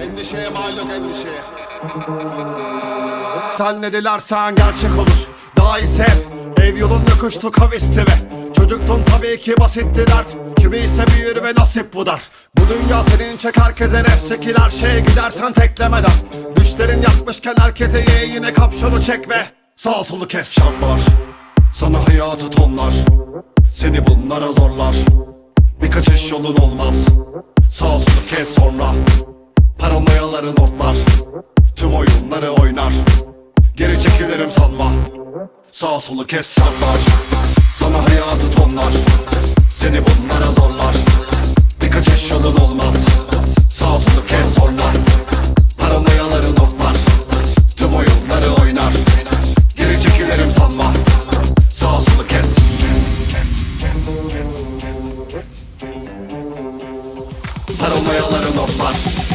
Endişeye mal yok endişeye. Sen ne dilersen gerçek olur. Daha iyi sev. Ev yolunda kuştu kavisti ve Çocuktun tabii ki basitti dert. Kimi ise büyür ve nasip bu dar. Bu dünya senin çek herkese res. Çekil her şeye gidersen teklemeden Düşlerin yakmışken herkese ye yine kapşonu çek ve Sağ solu kes şartlar Sana hayatı tonlar. Seni bunlara zorlar. Bir kaçış yolun olmaz. Sağ solu kes sonra hataları notlar. Tüm oyunları oynar. Geri çekilirim sanma. Sağ solu kes şartlar Sana hayatı tonlar. Seni bunlara zorlar. Birkaç eş yolun olmaz. Sağ solu kes sonlar Paranoyaları notlar. Tüm oyunları oynar. Geri çekilirim sanma. Sağ solu kes. Paranoyaları notlar.